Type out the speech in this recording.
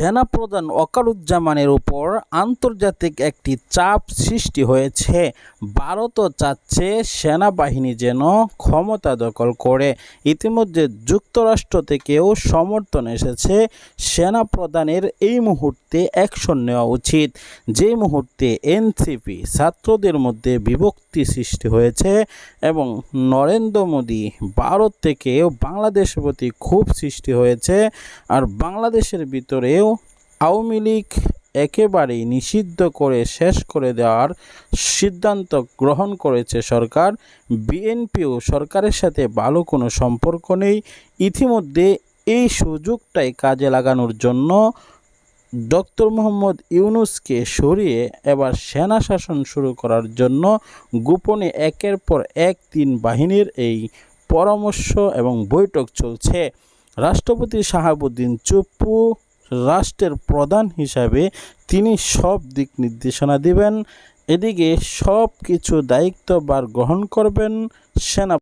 সেনাপ্রধান ওয়াকারুজ্জামানের উপর আন্তর্জাতিক একটি চাপ সৃষ্টি হয়েছে। ভারতও চাচ্ছে সেনাবাহিনী যেন ক্ষমতা দখল করে। ইতিমধ্যে যুক্তরাষ্ট্র থেকেও সমর্থন এসেছে সেনাপ্রধানের এই মুহূর্তে অ্যাকশন নেওয়া উচিত। যে মুহূর্তে এনসিপি ছাত্রদের মধ্যে বিভক্তি সৃষ্টি হয়েছে এবং নরেন্দ্র মোদী ভারত থেকেও বাংলাদেশের প্রতি খুব সৃষ্টি হয়েছে আর বাংলাদেশের ভিতরেও আওয়ামী লীগ একেবারেই নিষিদ্ধ করে শেষ করে দেওয়ার সিদ্ধান্ত গ্রহণ করেছে সরকার। বিএনপিও সরকারের সাথে ভালো কোনো সম্পর্ক নেই। ইতিমধ্যে এই সুযোগটাই কাজে লাগানোর জন্য ডক্টর মোহাম্মদ ইউনুসকে সরিয়ে এবার সেনা শাসন শুরু করার জন্য গোপনে একের পর এক তিন বাহিনীর এই পরামর্শ এবং বৈঠক চলছে। রাষ্ট্রপতি শাহাবুদ্দিন চুপ্পু রাষ্ট্রের প্রধান হিসাবে তিনি সব দিক নির্দেশনা দিবেন, এদিকে সব কিছু দায়িত্বভার গ্রহণ করবেন সেনা